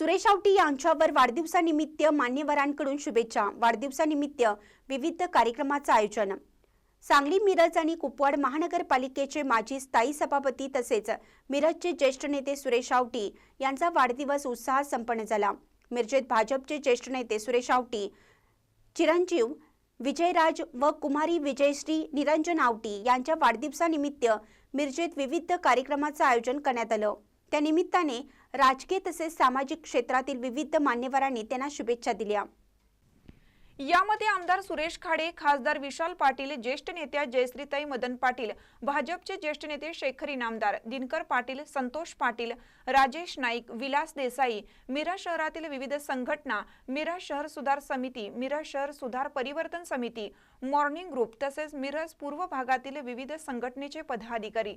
सुरेश आवटी यांच्यावर वाढदिवसानिमित्त मान्यवरांकडून शुभेच्छा. वाढदिवसानिमित्त विविध कार्यक्रमाचं आयोजन. सांगली मिरज आणि कुपवाड महानगरपालिकेचे माजी स्थायी सभापती तसेच मिरजचे ज्येष्ठ नेते सुरेश आवटी यांचा वाढदिवस उत्साहात संपन्न झाला. मिरजेत भाजपचे ज्येष्ठ नेते सुरेश आवटी चिरंजीव विजयराज व कुमारी विजयश्री निरंजन आवटी यांच्या वाढदिवसानिमित्त मिरजेत विविध कार्यक्रमाचं आयोजन करण्यात आलं. त्यानिमित्ताने राजकीय तसेच सामाजिक क्षेत्रातील विविध मान्यवरांनी त्यांना शुभेच्छा दिल्या. यामध्ये आमदार सुरेश खाडे खासदार विशाल पाटील ज्येष्ठ नेत्या जयश्रीताई मदन पाटील भाजपचे ज्येष्ठ नेते शेखर इनामदार दिनकर पाटील संतोष पाटील राजेश नाईक विलास देसाई मिरज शहरातील विविध संघटना मिरज शहर सुधार समिती मिरज शहर सुधार परिवर्तन समिती मॉर्निंग ग्रुप तसेच मिरज पूर्व भागातील विविध संघटनेचे पदाधिकारी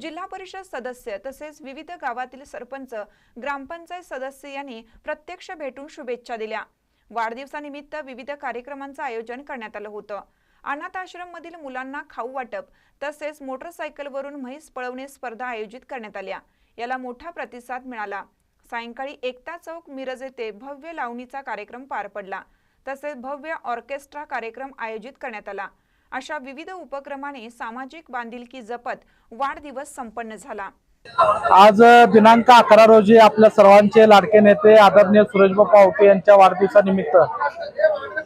जिल्हा परिषद सदस्य तसेच विविध गावातील सरपंच ग्रामपंचायत सदस्य यांनी प्रत्यक्ष भेटून शुभेच्छा दिल्या. वाढदिवसानिमित्त विविध कार्यक्रमांचं आयोजन करण्यात आलं होतं. अनाथ आश्रम मधील मुलांना खाऊ वाटप तसेच मोटरसायकलवरून म्हैस पळवणे स्पर्धा आयोजित करण्यात आल्या. याला मोठा प्रतिसाद मिळाला. सायंकाळी एकता चौक मिरज येथे भव्य लावणीचा कार्यक्रम पार पडला. तसेच भव्य ऑर्केस्ट्रा कार्यक्रम आयोजित करण्यात आला. अशा विविध उपक्रमाने सामाजिक बांधिलकी जपत वाढदिवस संपन्न झाला. आज दिनांक अकरा रोजी आपल्या सर्वांचे लाडके नेते आदरणीय सुरेशबाबा आवटे यांच्या वाढदिवसानिमित्त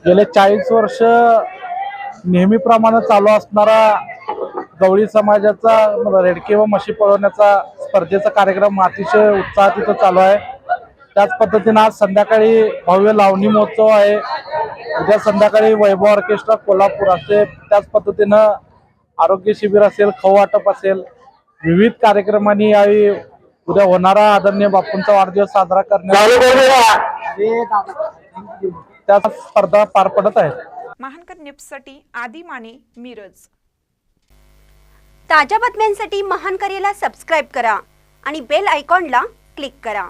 गेले चाळीस वर्ष नेहमीप्रमाणे चालू असणारा गवळी समाजाचा रेडके व म्हशी पळवण्याचा स्पर्धेचा कार्यक्रम अतिशय उत्साहात इथं चालू आहे. त्याच पद्धतीनं आज संध्याकाळी भव्य लावणी महोत्सव आहे. उद्या संध्याकाळी वैभव ऑर्केस्ट्रा कोल्हापूर असे त्याच पद्धतीनं आरोग्य शिबिर असेल खऊ वाटप असेल विविध कार्यक्रमांनी यावेळी उद्या होणारा आदरणीय बापूंचा वाढदिवस साजरा करण्यात त्या स्पर्धा पार पडत आहेत. महानकर निप्ससाठी आदी माने मिरज. ताज्या बातम्यांसाठी महान करेला सबस्क्राईब करा आणि बेल आयकॉनला क्लिक करा.